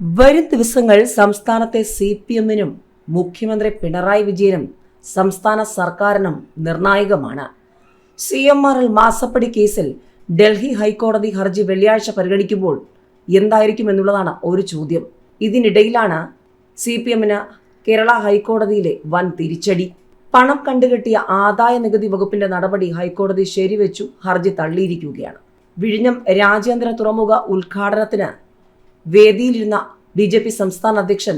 വരും ദിവസങ്ങൾ സംസ്ഥാനത്തെ സി പി എമ്മിനും മുഖ്യമന്ത്രി പിണറായി വിജയനും സംസ്ഥാന സർക്കാരിനും നിർണായകമാണ്. സി എം ആർ എൽ മാസപ്പടി കേസിൽ ഡൽഹി ഹൈക്കോടതി ഹർജി വെള്ളിയാഴ്ച പരിഗണിക്കുമ്പോൾ എന്തായിരിക്കും എന്നുള്ളതാണ് ഒരു ചോദ്യം. ഇതിനിടയിലാണ് സി പി എമ്മിന് കേരള ഹൈക്കോടതിയിലെ വൻ തിരിച്ചടി. പണം കണ്ടുകെട്ടിയ ആദായ നികുതി വകുപ്പിന്റെ നടപടി ഹൈക്കോടതി ശരിവെച്ചു ഹർജി തള്ളിയിരിക്കുകയാണ്. വിഴിഞ്ഞം രാജ്യാന്തര തുറമുഖ ഉദ്ഘാടനത്തിന് വേദിയിലിരുന്ന ബി ജെ പി സംസ്ഥാന അധ്യക്ഷൻ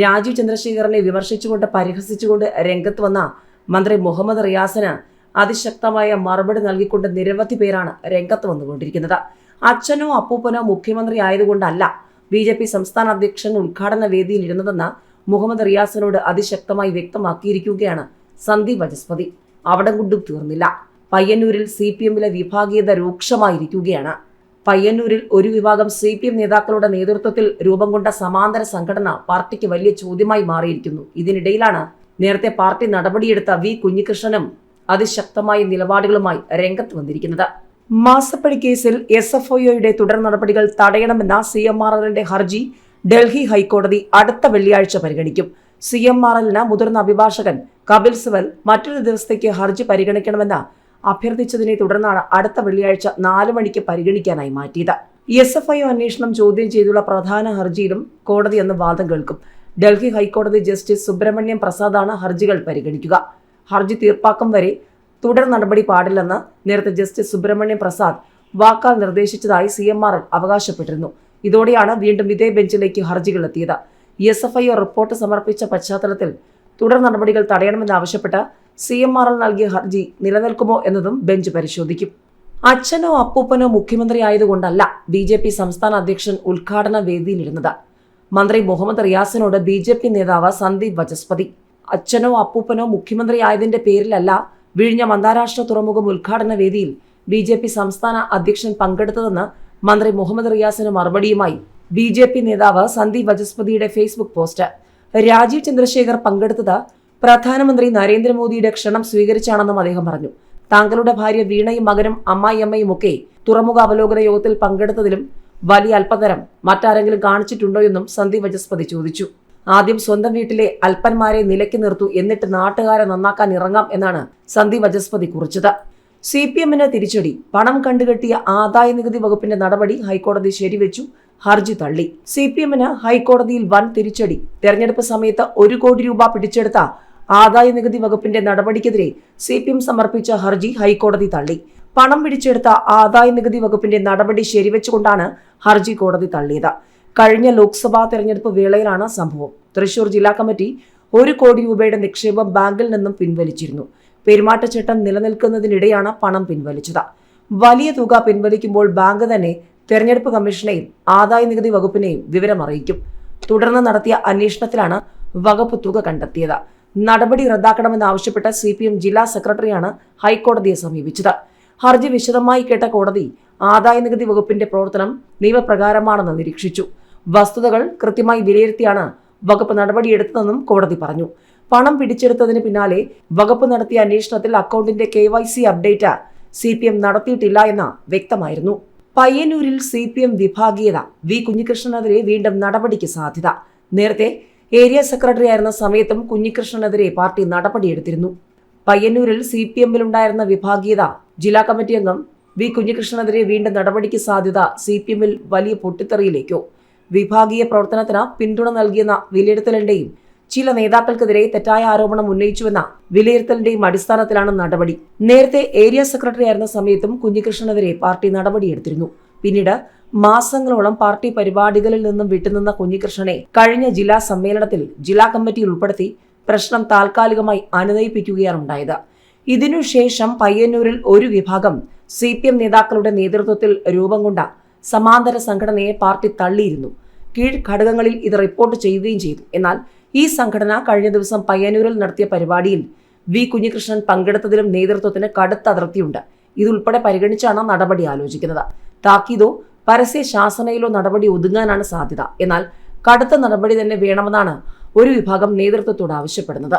രാജീവ് ചന്ദ്രശേഖരനെ വിമർശിച്ചുകൊണ്ട് പരിഹസിച്ചുകൊണ്ട് രംഗത്ത് വന്ന മന്ത്രി മുഹമ്മദ് റിയാസിന് അതിശക്തമായ മറുപടി നൽകിക്കൊണ്ട് നിരവധി പേരാണ് രംഗത്ത് വന്നുകൊണ്ടിരിക്കുന്നത്. അച്ഛനോ അപ്പൂപ്പനോ മുഖ്യമന്ത്രി ആയതുകൊണ്ടല്ല ബി ജെ പി സംസ്ഥാന അധ്യക്ഷൻ ഉദ്ഘാടന വേദിയിൽ ഇരുന്നതെന്ന് മുഹമ്മദ് റിയാസിനോട് അതിശക്തമായി വ്യക്തമാക്കിയിരിക്കുകയാണ് സന്ദീപ് വചസ്പതി അവിടെ കൊണ്ടും തീർന്നില്ല. പയ്യന്നൂരിൽ സി പി എമ്മിലെ വിഭാഗീയത രൂക്ഷമായിരിക്കുകയാണ്. പയ്യന്നൂരിൽ ഒരു വിഭാഗം സി പി എം നേതാക്കളുടെ നേതൃത്വത്തിൽ രൂപം കൊണ്ട സമാന്തര സംഘടന പാർട്ടിക്ക് വലിയ ചോദ്യമായി മാറിയിരിക്കുന്നു. ഇതിനിടയിലാണ് നേരത്തെ പാർട്ടി നടപടിയെടുത്ത വി കുഞ്ഞികൃഷ്ണനും അതിശക്തമായ നിലപാടുകളുമായി രംഗത്ത് വന്നിരിക്കുന്നത്. മാസപ്പടി കേസിൽ എസ് എഫ് ഒയുടെ തുടർ നടപടികൾ തടയണമെന്ന സി എം ആർ എല്ലിന്റെ ഹർജി ഡൽഹി ഹൈക്കോടതി അടുത്ത വെള്ളിയാഴ്ച പരിഗണിക്കും. സി എം ആർ എല്ലിന് മുതിർന്ന അഭിഭാഷകൻ കപിൽ സിവൽ മറ്റൊരു ദിവസത്തേക്ക് ഹർജി പരിഗണിക്കണമെന്ന് അഭ്യർത്ഥിച്ചതിനെ തുടർന്നാണ് അടുത്ത വെള്ളിയാഴ്ച നാല് മണിക്ക് പരിഗണിക്കാനായി മാറ്റിയത്. എസ് എഫ് ഐ അന്വേഷണം ചോദ്യം ചെയ്തുള്ള പ്രധാന ഹർജിയിലും കോടതി അന്ന് വാദം കേൾക്കും. ഡൽഹി ഹൈക്കോടതി ജസ്റ്റിസ് സുബ്രഹ്മണ്യം പ്രസാദാണ് ഹർജികൾ പരിഗണിക്കുക. ഹർജി തീർപ്പാക്കും വരെ തുടർ നടപടി പാടില്ലെന്ന് നേരത്തെ ജസ്റ്റിസ് സുബ്രഹ്മണ്യം പ്രസാദ് വാക്കാൽ നിർദ്ദേശിച്ചതായി സി എം ആർ അവകാശപ്പെട്ടിരുന്നു. ഇതോടെയാണ് വീണ്ടും ഇതേ ബെഞ്ചിലേക്ക് ഹർജികൾ എത്തിയത്. എസ് എഫ് ഐ റിപ്പോർട്ട് സമർപ്പിച്ച പശ്ചാത്തലത്തിൽ തുടർ നടപടികൾ തടയണമെന്നാവശ്യപ്പെട്ട് സി എം ആർ എൽ നൽകിയ ഹർജി നിലനിൽക്കുമോ എന്നതും ബെഞ്ച് പരിശോധിക്കും. അച്ഛനോ അപ്പൂപ്പനോ മുഖ്യമന്ത്രി ആയതുകൊണ്ടല്ല ബി ജെ പി സംസ്ഥാന അധ്യക്ഷൻ ഉദ്ഘാടന വേദിയിലിരുന്നത്. മന്ത്രി മുഹമ്മദ് റിയാസിനോട് ബി ജെ പി നേതാവ് സന്ദീപ് വചസ്പതി. അച്ഛനോ അപ്പൂപ്പനോ മുഖ്യമന്ത്രി ആയതിന്റെ പേരിലല്ല വിഴിഞ്ഞം അന്താരാഷ്ട്ര തുറമുഖം ഉദ്ഘാടന വേദിയിൽ ബി ജെ പി സംസ്ഥാന അധ്യക്ഷൻ പങ്കെടുത്തതെന്ന് മന്ത്രി മുഹമ്മദ് റിയാസിന് മറുപടിയുമായി ബി ജെ പി നേതാവ് സന്ദീപ് വചസ്പതിയുടെ ഫേസ്ബുക്ക് പോസ്റ്റ്. രാജീവ് ചന്ദ്രശേഖർ പങ്കെടുത്തത് പ്രധാനമന്ത്രി നരേന്ദ്രമോദിയുടെ ക്ഷണം സ്വീകരിച്ചാണെന്നും അദ്ദേഹം പറഞ്ഞു. താങ്കളുടെ ഭാര്യ വീണയും മകനും അമ്മായിയമ്മയും ഒക്കെ തുറമുഖ അവലോകന യോഗത്തിൽ പങ്കെടുത്തതിലും വലിയ അല്പതരം മറ്റാരെങ്കിലും കാണിച്ചിട്ടുണ്ടോ എന്നും സന്ദീപ് വചസ്പതി ചോദിച്ചു. ആദ്യം സ്വന്തം വീട്ടിലെ അല്പന്മാരെ നിലയ്ക്ക് നിർത്തു എന്നിട്ട് നാട്ടുകാരെ നന്നാക്കാൻ ഇറങ്ങാം എന്നാണ് സന്ദീപ് വചസ്പതി കുറിച്ചത്. സി പി എമ്മിന് തിരിച്ചടി. പണം കണ്ടുകെട്ടിയ ആദായ നികുതി വകുപ്പിന്റെ നടപടി ഹൈക്കോടതി ശരിവെച്ചു. ഹർജി തള്ളി. സി പി എമ്മിന് ഹൈക്കോടതിയിൽ വൻ തിരിച്ചടി. തെരഞ്ഞെടുപ്പ് സമയത്ത് ഒരു കോടി രൂപ പിടിച്ചെടുത്ത ആദായ നികുതി വകുപ്പിന്റെ നടപടിക്കെതിരെ സി പി എം സമർപ്പിച്ച ഹർജി ഹൈക്കോടതി തള്ളി. പണം പിടിച്ചെടുത്ത ആദായ നികുതി വകുപ്പിന്റെ നടപടി ശരിവെച്ചുകൊണ്ടാണ് ഹർജി കോടതി തള്ളിയത്. കഴിഞ്ഞ ലോക്സഭാ തെരഞ്ഞെടുപ്പ് വേളയിലാണ് സംഭവം. തൃശൂർ ജില്ലാ കമ്മിറ്റി ഒരു കോടി രൂപയുടെ നിക്ഷേപം ബാങ്കിൽ നിന്നും പിൻവലിച്ചിരുന്നു. പെരുമാറ്റച്ചട്ടം നിലനിൽക്കുന്നതിനിടെയാണ് പണം പിൻവലിച്ചത്. വലിയ തുക പിൻവലിക്കുമ്പോൾ ബാങ്ക് തന്നെ തെരഞ്ഞെടുപ്പ് കമ്മീഷനെയും ആദായ നികുതി വകുപ്പിനെയും വിവരം അറിയിക്കും. തുടർന്ന് നടത്തിയ അന്വേഷണത്തിലാണ് വകുപ്പ് തുക കണ്ടെത്തിയത്. നടപടി റദ്ദാക്കണമെന്നാവശ്യപ്പെട്ട് സി പി എം ജില്ലാ സെക്രട്ടറിയാണ് ഹൈക്കോടതിയെ സമീപിച്ചത്. ഹർജി വിശദമായി കേട്ട കോടതി ആദായ നികുതി വകുപ്പിന്റെ പ്രവർത്തനം നിയമപ്രകാരമാണെന്ന് നിരീക്ഷിച്ചു. വസ്തുതകൾ കൃത്യമായി വിലയിരുത്തിയാണ് വകുപ്പ് നടപടിയെടുത്തതെന്നും കോടതി പറഞ്ഞു. പണം പിടിച്ചെടുത്തതിന് പിന്നാലെ വകുപ്പ് നടത്തിയ അന്വേഷണത്തിൽ അക്കൗണ്ടിന്റെ K Y C update C P M നടത്തിയിട്ടില്ല എന്ന് വ്യക്തമായിരുന്നു. പയ്യന്നൂരിൽ സി പി എം വിഭാഗീയത വി കുഞ്ഞികൃഷ്ണനെതിരെ വീണ്ടും നടപടിക്ക് സാധ്യത. നേരത്തെ ഏരിയ സെക്രട്ടറി ആയിരുന്ന സമയത്തും കുഞ്ഞികൃഷ്ണനെതിരെ പാർട്ടി നടപടിയെടുത്തിരുന്നു. പയ്യന്നൂരിൽ സി പി എമ്മിലുണ്ടായിരുന്ന വിഭാഗീയത ജില്ലാ കമ്മിറ്റി അംഗം വി കുഞ്ഞികൃഷ്ണനെതിരെ വീണ്ടും നടപടിക്ക് സാധ്യത സി പി എമ്മിൽ വലിയ പൊട്ടിത്തെറിയിലേക്കോ. വിഭാഗീയ പ്രവർത്തനത്തിന് പിന്തുണ നൽകിയെന്ന വിലയിരുത്തലിന്റെയും ചില നേതാക്കൾക്കെതിരെ തെറ്റായ ആരോപണം ഉന്നയിച്ചുവെന്ന വിലയിരുത്തലിന്റെയും അടിസ്ഥാനത്തിലാണ് നടപടി. നേരത്തെ ഏരിയ സെക്രട്ടറി ആയിരുന്ന സമയത്തും കുഞ്ഞികൃഷ്ണനെതിരെ പാർട്ടി നടപടിയെടുത്തിരുന്നു. പിന്നീട് മാസങ്ങളോളം പാർട്ടി പരിപാടികളിൽ നിന്നും വിട്ടുനിന്ന കുഞ്ഞികൃഷ്ണനെ കഴിഞ്ഞ ജില്ലാ സമ്മേളനത്തിൽ ജില്ലാ കമ്മിറ്റിയിൽ ഉൾപ്പെടുത്തി പ്രശ്നം താൽക്കാലികമായി അനുനയിപ്പിക്കുകയാണ് ഉണ്ടായത്. ഇതിനുശേഷം പയ്യന്നൂരിൽ ഒരു വിഭാഗം സി പി എം നേതാക്കളുടെ നേതൃത്വത്തിൽ രൂപം കൊണ്ട സമാന്തര സംഘടനയെ പാർട്ടി തള്ളിയിരുന്നു. കീഴ്ഘടകങ്ങളിൽ ഇത് റിപ്പോർട്ട് ചെയ്യുകയും ചെയ്തു. എന്നാൽ ഈ സംഘടന കഴിഞ്ഞ ദിവസം പയ്യന്നൂരിൽ നടത്തിയ പരിപാടിയിൽ വി കുഞ്ഞികൃഷ്ണൻ പങ്കെടുത്തതിലും നേതൃത്വത്തിന് കടുത്ത അതിർത്തിയുണ്ട്. ഇതുൾപ്പെടെ പരിഗണിച്ചാണ് നടപടി ആലോചിക്കുന്നത്. താക്കീതോ പരസ്യ ശാസനയിലോ നടപടി ഒതുങ്ങാനാണ് സാധ്യത. എന്നാൽ കടുത്ത നടപടി തന്നെ വേണമെന്നാണ് ഒരു വിഭാഗം നേതൃത്വത്തോട് ആവശ്യപ്പെടുന്നത്.